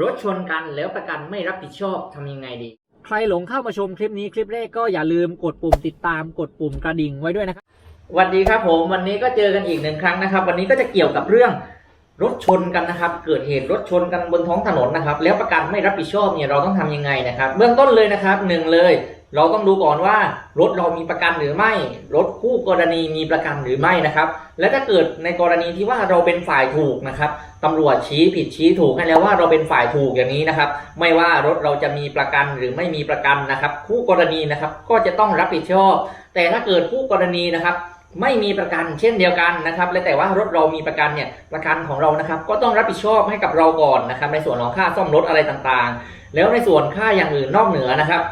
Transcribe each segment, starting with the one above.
รถชนกันแล้วประกันไม่รับผิดชอบทำยังไงดี ใครหลงเข้ามาชมคลิปนี้คลิปแรกก็อย่าลืมกดปุ่มติดตามกดปุ่มกระดิ่งไว้ด้วยนะครับสวัสดีครับผมวันนี้ก็เจอกันอีกหนึ่งครั้งนะครับ วันนี้ก็จะเกี่ยวกับเรื่องรถชนกันนะครับ เกิดเหตุรถชนกันบนท้องถนนนะครับ แล้วประกันไม่รับผิดชอบเนี่ยเราต้องทำยังไงนะครับ เบื้องต้นเลยนะครับหนึ่งเลย เราต้องดูก่อนว่ารถเรามีประกันหรือไม่ รถคู่กรณีมีประกันหรือไม่นะครับ และถ้าเกิดในกรณีที่ว่าเราเป็นฝ่ายถูกนะครับตำรวจชี้ผิดชี้ถูกให้แล้วว่าเราเป็นฝ่ายถูกอย่างนี้นะครับ ไม่ว่ารถเราจะมีประกันหรือไม่มีประกันนะครับ คู่กรณีนะครับก็จะต้องรับผิดชอบ แต่ถ้าเกิดคู่กรณีนะครับไม่มีประกันเช่นเดียวกันนะครับ และแต่ว่ารถเรามีประกันเนี่ยประกันของเรานะครับ ก็ต้องรับผิดชอบให้กับเราก่อนนะครับ ในส่วนของค่าซ่อมรถอะไรต่างๆ แล้วในส่วนค่าอย่างอื่นนอกเหนือนะครับ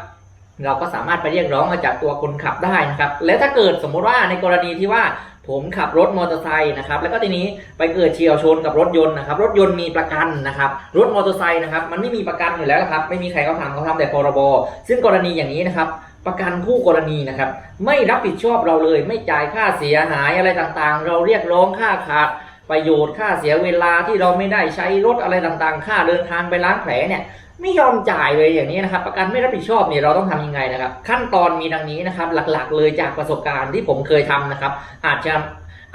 เราก็สามารถไปเรียกร้องมาจากตัวคนขับได้นะครับ และถ้าเกิดสมมุติว่าในกรณีที่ว่าผมขับรถมอเตอร์ไซค์นะครับ แล้วก็ทีนี้ไปเกิดเฉียวชนกับรถยนต์นะครับ รถยนต์มีประกันนะครับ รถมอเตอร์ไซค์นะครับมันไม่มีประกันอยู่แล้วครับ ไม่มีใครเขาทำเขาทำแต่พรบ ซึ่งกรณีอย่างนี้นะครับ ประกันคู่กรณีนะครับ ไม่รับผิดชอบเราเลย ไม่จ่ายค่าเสียหายอะไรต่างๆ เราเรียกร้องค่าขาดประโยชน์ค่าเสียเวลาที่เราไม่ได้ใช้รถอะไรต่างๆ ค่าเดินทางไปล้างแผลเนี่ย ไม่ยอมจ่ายเลยอย่างนี้นะครับประกันไม่รับผิดชอบเนี่ยเราต้องทำยังไงนะครับ ขั้นตอนมีดังนี้นะครับ หลักๆ เลยจากประสบการณ์ที่ผมเคยทำนะครับ อาจจะ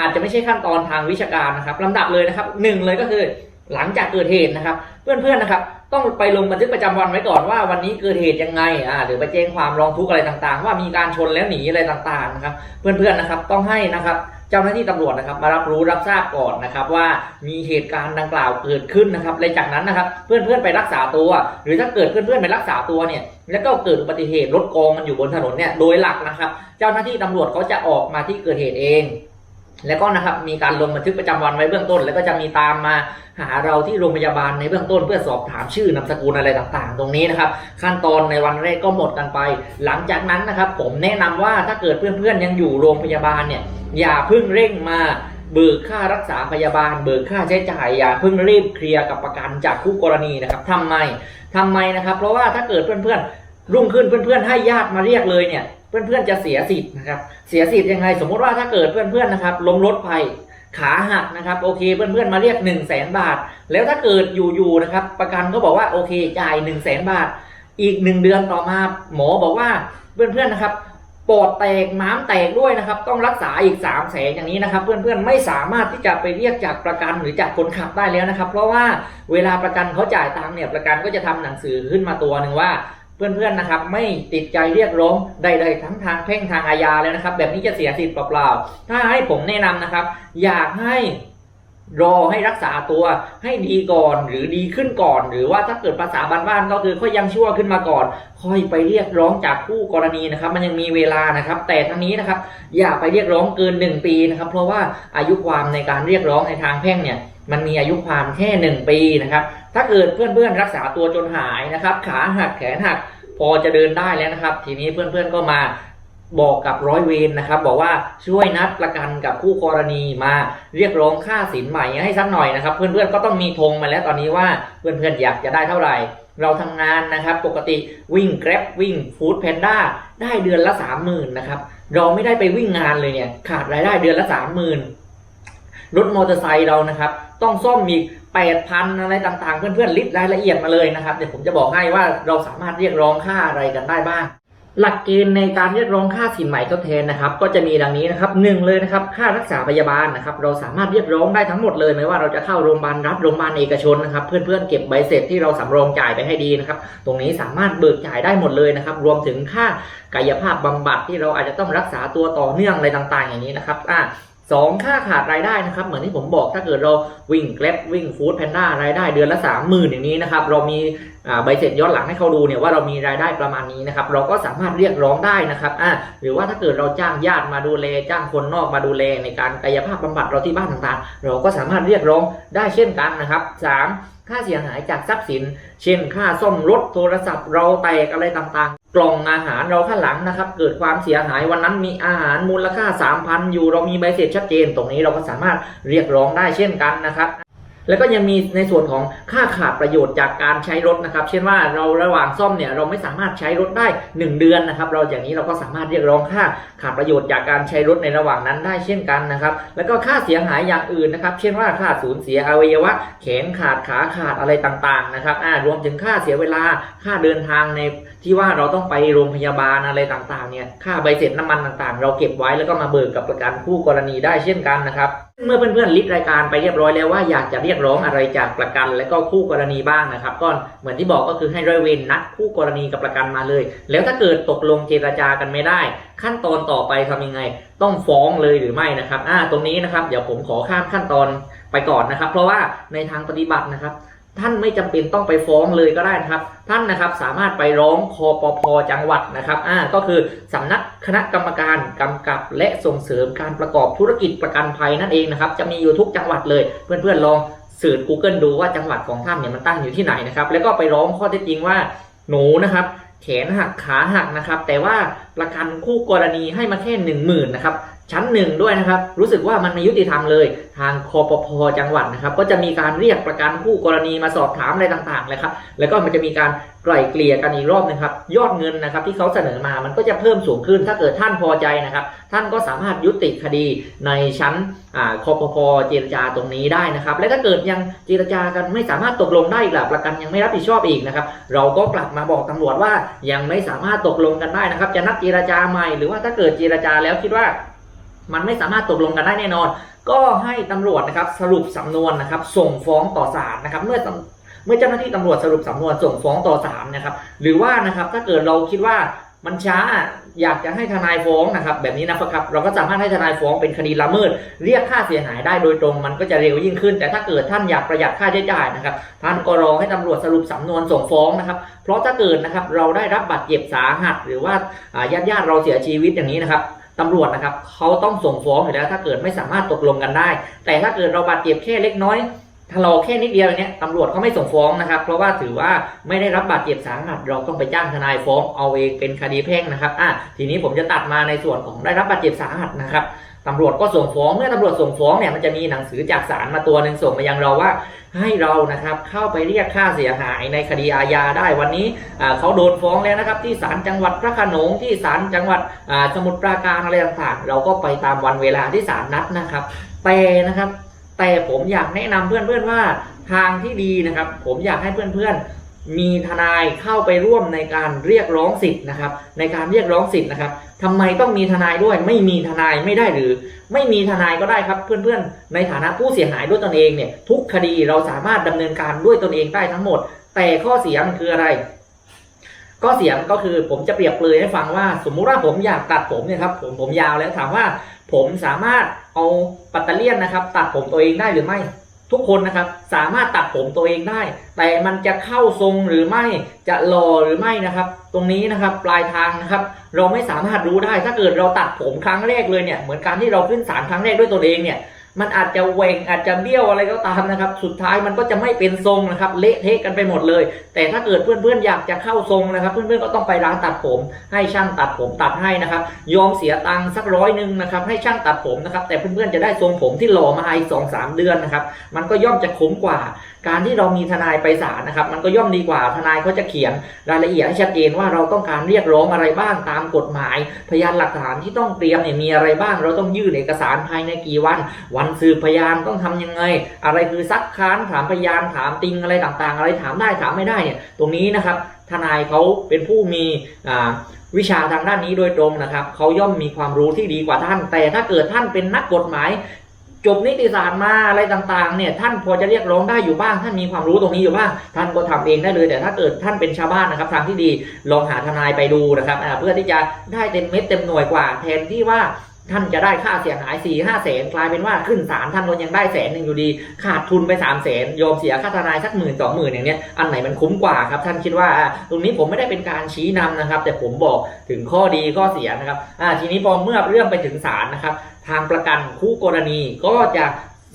อาจจะไม่ใช่ขั้นตอนทางวิชาการนะครับลำดับเลยนะครับหนึ่งเลยก็คือหลังจากเกิดเหตุนะครับ เพื่อนๆนะครับ ต้องไปลงบันทึกประจำวันไว้ก่อนว่าวันนี้เกิดเหตุยังไงอ่าหรือไปแจ้งความร้องทุกข์อะไรต่างๆ ว่ามีการชนแล้วหนีอะไรต่างๆนะครับ เพื่อนๆนะครับต้องให้นะครับ เจ้าหน้าที่ตำรวจนะครับมารับรู้รับทราบก่อนนะครับว่ามีเหตุการณ์ดังกล่าวเกิดขึ้นนะครับและจากนั้นนะครับเพื่อนๆไปรักษาตัว หรือถ้าเกิดเพื่อนๆไปรักษาตัวเนี่ยแล้วก็เกิดอุบัติเหตุรถกองมันอยู่บนถนนเนี่ยโดยหลักนะครับ เจ้าหน้าที่ตำรวจเขาจะออกมาที่เกิดเหตุเอง แล้วก็นะครับมีการลงบันทึกประจำวันไว้เบื้องต้น แล้วก็จะมีตามมาหาเราที่โรงพยาบาลในเบื้องต้น เพื่อสอบถามชื่อนามสกุลอะไรต่างๆ ตรงนี้นะครับ ขั้นตอนในวันแรกก็หมดกันไป หลังจากนั้นนะครับ ผมแนะนำว่าถ้าเกิดเพื่อนๆยังอยู่โรงพยาบาลเนี่ยอย่าเพิ่งเร่งมาเบิกค่ารักษาพยาบาล เบิกค่าใช้จ่ายอย่าเพิ่งรีบเคลียร์กับประกันจากคู่กรณีนะครับทำไมทำไมนะครับ เพราะว่าถ้าเกิดเพื่อนๆรุ่งขึ้นเพื่อนๆให้ญาติมาเรียกเลยเนี่ย เพื่อนๆจะเสียสิทธิ์นะครับ เสียสิทธิ์ยังไง สมมติว่าถ้าเกิดเพื่อนๆนะครับ ล้มรถไปขาหักนะครับโอเคเพื่อนๆมาเรียก1นึ่งแสนบาท แล้วถ้าเกิดอยู่ๆนะครับ ประกันก็บอกว่าโอเคจ่าย1นึ่งแสนบาท อีกหนึ่งเดือนต่อมาหมอบอกว่าเพื่อนๆนะครับปอดแตกม้ามแตกด้วยนะครับ ต้องรักษาอีก3ามแสนอย่างนี้นะครับ เพื่อนๆไม่สามารถที่จะไปเรียกจากประกันหรือจากคนขับได้แล้วนะครับ เพราะว่าเวลาประกันเขาจ่ายตังค์เนี่ยประกันก็จะทำหนังสือขึ้นมาตัวหนึ่งว่า เพื่อนๆนะครับไม่ติดใจเรียกร้องใดๆทั้งทางแพ่งทางอาญาแล้วนะครับ แบบนี้จะเสียสิทธิ์เปล่าๆ ถ้าให้ผมแนะนำนะครับ อยากให้รอให้รักษาตัวให้ดีก่อนหรือดีขึ้นก่อน หรือว่าถ้าเกิดภาษาบ้านๆก็คือค่อยยังชั่วขึ้นมาก่อน ค่อยไปเรียกร้องจากคู่กรณีนะครับ มันยังมีเวลานะครับ แต่ทั้งนี้นะครับ อย่าไปเรียกร้องเกิน 1 ปีนะครับ เพราะว่าอายุความในการเรียกร้องในทางแพ่งเนี่ย มันมีอายุความแค่ 1 ปีนะครับ ถ้าเกิดเพื่อนๆรักษาตัวจนหายนะครับ ขาหักแขนหักพอจะเดินได้แล้วนะครับ ทีนี้เพื่อนๆก็มาบอกกับร้อยเวรนะครับ บอกว่าช่วยนัดประกันกับคู่กรณีมาเรียกร้องค่าสินใหม่ให้สักหน่อยนะครับ เพื่อนๆก็ต้องมีธงมาแล้วตอนนี้ว่าเพื่อนๆอยากจะได้เท่าไหร่ เราทำงานนะครับปกติวิ่ง Grab วิ่ง Food Panda ได้เดือนละสามหมื่นนะครับเราไม่ได้ไปวิ่งงานเลยเนี่ยขาดรายได้เดือนละสามหมื่นรถมอเตอร์ไซค์เรานะครับ ต้องซ่อมอีกแปดพันอะไรต่างๆ เพื่อนๆลิสต์รายละเอียดมาเลยนะครับเดี๋ยวผมจะบอกให้ว่าเราสามารถเรียกร้องค่าอะไรกันได้บ้าง หลักเกณฑ์ในการเรียกร้องค่าสินใหม่ทดแทนนะครับ ก็จะมีดังนี้นะครับหนึ่งเลยนะครับค่ารักษาพยาบาลนะครับ เราสามารถเรียกร้องได้ทั้งหมดเลยไม่ว่าเราจะเข้าโรงพยาบาลรัฐโรงพยาบาลเอกชนนะครับ เพื่อนๆเก็บใบเสร็จที่เราสำรองจ่ายไปให้ดีนะครับ ตรงนี้สามารถเบิกจ่ายได้หมดเลยนะครับ รวมถึงค่ากายภาพบำบัดที่เราอาจจะต้องรักษาตัวต่อเนื่องอะไรต่างๆ อย่างนี้นะครับอะ สองค่าขาดรายได้นะครับเหมือนที่ผมบอกถ้าเกิดเราวิ่งแกล็บวิ่งฟู้ดแพนด้ารายได้เดือนละสามหมื่นอย่างนี้นะครับเรามีใบเสร็จย้อนหลังให้เขาดูเนี่ยว่าเรามีรายได้ประมาณนี้นะครับเราก็สามารถเรียกร้องได้นะครับอ่าหรือว่าถ้าเกิดเราจ้างญาติมาดูแลจ้างคนนอกมาดูแลในการกายภาพบำบัดเราที่บ้านต่างๆ เราก็สามารถเรียกร้องได้เช่นกันนะครับสาม ค่าเสียหายจากทรัพย์สิน เช่น ค่าซ่อมรถโทรศัพท์ เราแตกอะไรต่างๆ กล่องอาหารเราข้างหลังนะครับ เกิดความเสียหายวันนั้นมีอาหารมูลค่า 3,000 อยู่ เรามีใบเสร็จชัดเจน ตรงนี้เราก็สามารถเรียกร้องได้เช่นกันนะครับ แล้วก็ยังมีในส่วนของค่าขาดประโยชน์จากการใช้รถนะครับ เช่นว่าเราระหว่างซ่อมเนี่ยเราไม่สามารถใช้รถได้ 1 เดือนนะครับ เราอย่างนี้เราก็สามารถเรียกร้องค่าขาดประโยชน์จากการใช้รถในระหว่างนั้นได้เช่นกันนะครับ แล้วก็ค่าเสียหายอย่างอื่นนะครับ เช่นว่าค่าสูญเสียอวัยวะแขนขาดขาขาดอะไรต่างๆนะครับอ่ารวมถึงค่าเสียเวลาค่าเดินทางในที่ว่าเราต้องไปโรงพยาบาลอะไรต่างๆเนี่ยค่าใบเสร็จน้ำมันต่างๆ เราเก็บไว้แล้วก็มาเบิกกับประกันคู่กรณีได้เช่นกันนะครับ เมื่อเพื่อนๆลิสต์รายการไปเรียบร้อยแล้วว่าอยากจะเรียกร้องอะไรจากประกันและก็คู่กรณีบ้างนะครับ ก็เหมือนที่บอกก็คือให้ร้อยเวรนัดคู่กรณีกับประกันมาเลย แล้วถ้าเกิดตกลงเจรจากันไม่ได้ ขั้นตอนต่อไปทำยังไง ต้องฟ้องเลยหรือไม่นะครับอ่าตรงนี้นะครับเดี๋ยวผมขอข้ามขั้นตอนไปก่อนนะครับ เพราะว่าในทางปฏิบัตินะครับท่านไม่จำเป็นต้องไปฟ้องเลยก็ได้นะครับ ท่านนะครับสามารถไปร้องคอปพจังหวัดนะครับอ่าก็คือสำนักคณะกรรมการกำกับและส่งเสริมการประกอบธุรกิจประกันภัยนั่นเองนะครับ จะมีอยู่ทุกจังหวัดเลย เพื่อนๆลอง สืบ Google ดูว่าจังหวัดของท่านเนี่ยมันตั้งอยู่ที่ไหนนะครับ แล้วก็ไปร้องข้อเท็จจริงว่าหนูนะครับ แขนหักขาหักนะครับ แต่ว่า ประกันคู่กรณีให้มาแค่หนึ่งหมื่นนะครับชั้นหนึ่งด้วยนะครับ รู้สึกว่ามันไม่ยุติธรรมเลย ทางคอปพจังหวัดนะครับ ก็จะมีการเรียกประกันคู่กรณีมาสอบถามอะไรต่างๆเลยครับ แล้วก็มันจะมีการไกล่เกลี่ยกันอีกรอบนะครับ ยอดเงินนะครับที่เขาเสนอมา มันก็จะเพิ่มสูงขึ้น ถ้าเกิดท่านพอใจนะครับ ท่านก็สามารถยุติคดีในชั้นอคอปพเจรจาตรงนี้ได้นะครับ และถ้าเกิดยังเจรจากันไม่สามารถตกลงได้อีกล่ะประกันยังไม่รับผิดชอบอีกนะครับ เราก็กลับมาบอกตำรวจว่ายังไม่สามารถตกลงกันได้นะครับ จะนัดเจรจาใหม่ หรือว่าถ้าเกิดเจรจาแล้วคิดว่ามันไม่สามารถตกลงกันได้แน่นอน ก็ให้ตำรวจนะครับสรุปสำนวนนะครับ ส่งฟ้องต่อศาลนะครับ เมื่อเมื่อเจ้าหน้าที่ตำรวจสรุปสำนวนส่งฟ้องต่อศาลนะครับ หรือว่านะครับถ้าเกิดเราคิดว่า มันช้าอยากจะให้ทนายฟ้องนะครับแบบนี้นะครับ เราก็สามารถให้ทนายฟ้องเป็นคดีละเมิด เรียกค่าเสียหายได้โดยตรงมันก็จะเร็วยิ่งขึ้น แต่ถ้าเกิดท่านอยากประหยัดค่าใช้จ่ายนะครับท่านก็รอให้ตำรวจสรุปสำนวนส่งฟ้องนะครับเพราะถ้าเกิดนะครับเราได้รับบาดเจ็บสาหัส หรือว่าญาติญาติๆเราเสียชีวิตอย่างนี้นะครับตำรวจนะครับเขาต้องส่งฟ้องอยู่แล้วถ้าเกิดไม่สามารถตกลงกันได้ แต่ถ้าเกิดเราบาดเจ็บแค่เล็กน้อย ทะเลาแค่นิดเดียวอย่างเนี้ยตำรวจเขาไม่ส่งฟ้องนะครับ เพราะว่าถือว่าไม่ได้รับบาดเจ็บสาหัสเราต้องไปจ้างทนายฟ้องเอาเองเป็นคดีแพ่งนะครับอะทีนี้ผมจะตัดมาในส่วนของได้รับบาดเจ็บสาหัสนะครับตำรวจก็ส่งฟ้องเมื่อตำรวจส่งฟ้องเนี่ยมันจะมีหนังสือจากศาลมาตัวหนึ่งส่งมายังเราว่าให้เรานะครับเข้าไปเรียกค่าเสียหายในคดีอาญาได้วันนี้เขาโดนฟ้องแล้วนะครับที่ศาลจังหวัดพระขนงที่ศาลจังหวัดสมุทรปราการอะไรต่างๆ เราก็ไปตามวันเวลาที่ศาลนัดนะครับแต่นะครับ แต่ผมอยากแนะนำเพื่อนๆว่าทางที่ดีนะครับ ผมอยากให้เพื่อนๆ มีทนายเข้าไปร่วมในการเรียกร้องสิทธิ์นะครับ ในการเรียกร้องสิทธิ์นะครับทำไมต้องมีทนายด้วย ไม่มีทนายไม่ได้หรือ ไม่มีทนายก็ได้ครับ เพื่อนๆ ในฐานะผู้เสียหายด้วยตนเองเนี่ยทุกคดีเราสามารถดำเนินการด้วยตนเองได้ทั้งหมด แต่ข้อเสียมันคืออะไร ข้อเสียมันก็คือผมจะเปรียบเปรยให้ฟังว่าสมมุติว่าผมอยากตัดผมเนี่ยครับผมผมยาวแล้วถามว่าผมสามารถเอาปัตเตอร์เลียนนะครับ ตัดผมตัวเองได้หรือไม่ ทุกคนนะครับสามารถตัดผมตัวเองได้ แต่มันจะเข้าทรงหรือไม่จะหล่อหรือไม่นะครับ ตรงนี้นะครับปลายทางนะครับ เราไม่สามารถรู้ได้ถ้าเกิดเราตัดผมครั้งแรกเลยเนี่ยเหมือนการที่เราขึ้นศาลครั้งแรกด้วยตัวเองเนี่ย มันอาจจะเวงอาจจะเบี้ยวอะไรก็ตามนะครับ สุดท้ายมันก็จะไม่เป็นทรงนะครับ เละเทะกันไปหมดเลย แต่ถ้าเกิดเพื่อนๆอยากจะเข้าทรงนะครับ เพื่อนๆก็ต้องไปร้านตัดผม ให้ช่างตัดผมตัดให้นะครับ ยอมเสียตังค์สักร้อยหนึ่งนะครับ ให้ช่างตัดผมนะครับ แต่เพื่อนๆจะได้ทรงผมที่หล่อมาอีกสองสามเดือนนะครับ มันก็ย่อมจะคุ้มกว่า การที่เรามีทนายไปศาลนะครับ มันก็ย่อมดีกว่าทนายเขาจะเขียนรายละเอียดให้ชัดเจนว่าเราต้องการเรียกร้องอะไรบ้างตามกฎหมาย พยานหลักฐานที่ต้องเตรียมเนี่ยมีอะไรบ้าง เราต้องยื่นเอกสารภายในกี่วันวันสืบพยานต้องทำยังไง อะไรคือซักค้านถามพยานถามติงอะไรต่างๆ อะไรถามได้ถามไม่ได้เนี่ยตรงนี้นะครับทนายเขาเป็นผู้มีวิชาทางด้านนี้โดยตรงนะครับเขาย่อมมีความรู้ที่ดีกว่าท่าน แต่ถ้าเกิดท่านเป็นนักกฎหมาย จบนิติศาสตร์มาอะไรต่างๆเนี่ยท่านพอจะเรียกร้องได้อยู่บ้าง ท่านมีความรู้ตรงนี้อยู่บ้างท่านก็ทำเองได้เลย แต่ถ้าเกิดท่านเป็นชาวบ้านนะครับทางที่ดีลองหาทนายไปดูนะครับเพื่อที่จะได้เต็มเม็ดเต็มหน่วยกว่า แทนที่ว่า ท่านจะได้ค่าเสียหาย4ี่ห้าแสนกลายเป็นว่าขึ้นศาลท่านก็ยังได้แสนหนึ่งอยู่ดี ขาดทุนไป3ามแสนยอมเสียค่าทนายสักหมื่นสองหมื่นอย่างเนี้ยอันไหนมันคุ้มกว่าครับท่านคิดว่าตรงนี้ผมไม่ได้เป็นการชี้นำนะครับ แต่ผมบอกถึงข้อดีข้อเสียนะครับอ่าทีนี้พอเมื่อเรื่องไปถึงศาลนะครับ ทางประกันคู่กรณีก็จะ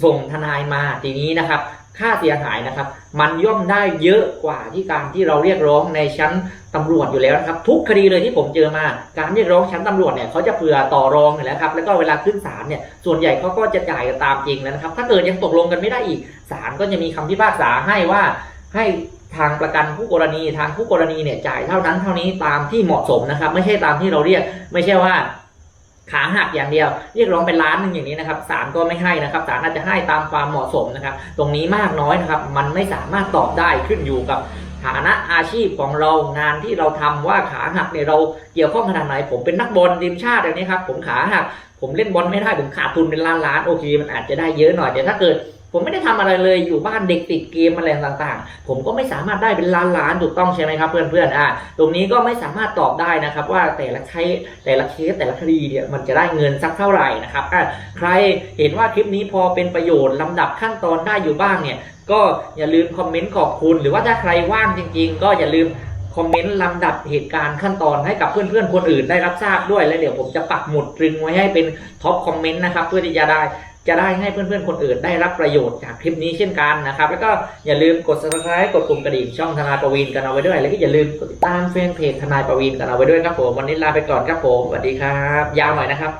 ส่งทนายมาทีนี้นะครับค่าเสียหายนะครับ มันย่อมได้เยอะกว่าที่การที่เราเรียกร้องในชั้น ตำรวจอยู่แล้วนะครับ ทุกคดีเลยที่ผมเจอมาการเรียกร้องชั้นตำรวจเนี่ยเขาจะเผื่อต่อรองอยู่แล้วครับแล้วก็เวลาขึ้นศาลเนี่ยส่วนใหญ่เขาก็จะจ่ายตามจริงแล้วนะครับ ถ้าเกิดยังตกลงกันไม่ได้อีกศาลก็จะมีคำพิพากษาให้ว่าให้ทางประกันผู้กรณีทางผู้กรณีเนี่ยจ่ายเท่านั้นเท่านี้ตามที่เหมาะสมนะครับ ไม่ใช่ตามที่เราเรียก ไม่ใช่ว่าขาหักอย่างเดียว เรียกร้องเป็นล้านหนึ่งอย่างนี้นะครับศาลก็ไม่ให้นะครับศาลอาจจะให้ตามความเหมาะสมนะครับ ตรงนี้มากน้อยนะครับ มันไม่สามารถตอบได้ขึ้นอยู่กับ ฐานะอาชีพของเรางานที่เราทำว่าขาหักเนี่ยเราเกี่ยวข้องขนาดไหน ผมเป็นนักบอลทีมชาติแบบนี้ครับผมขาหักผมเล่นบอลไม่ได้ผมขาดทุนเป็นล้านล้านโอเค มันอาจจะได้เยอะหน่อยแต่ถ้าเกิด ผมไม่ได้ทำอะไรเลยอยู่บ้านเด็กติดเกมอะไรต่างๆ ผมก็ไม่สามารถได้เป็นล้านล้านๆถูกต้องใช่ไหมครับเพื่อนๆอะตรงนี้ก็ไม่สามารถตอบได้นะครับ ว่าแต่ละใช้แต่ละเคสแต่ละคดีเนี่ยมันจะได้เงินสักเท่าไหร่นะครับอะใครเห็นว่าคลิปนี้พอเป็นประโยชน์ลำดับขั้นตอนได้อยู่บ้างเนี่ยก็อย่าลืมคอมเมนต์ขอบคุณ หรือว่าถ้าใครว่างจริง ๆ ก็อย่าลืมคอมเมนต์ลำดับเหตุการณ์ขั้นตอนให้กับเพื่อนๆคนอื่นได้รับทราบด้วย แล้วเดี๋ยวผมจะปักหมุดตรึงไว้ให้เป็นท็อปคอมเมนต์นะครับ เพื่อที่จะได้ จะได้ให้เพื่อนๆ คนอื่นได้รับประโยชน์จากคลิปนี้เช่นกันนะครับ แล้วก็อย่าลืมกด subscribe กดปุ่มกระดิ่งช่องทนายประวีนกันเอาไว้ด้วย แล้วก็อย่าลืมกดติดตามแฟนเพจทนายประวีนกันเอาไว้ด้วยครับผม วันนี้ลาไปก่อนครับผม สวัสดีครับ ยาวหน่อยนะครับ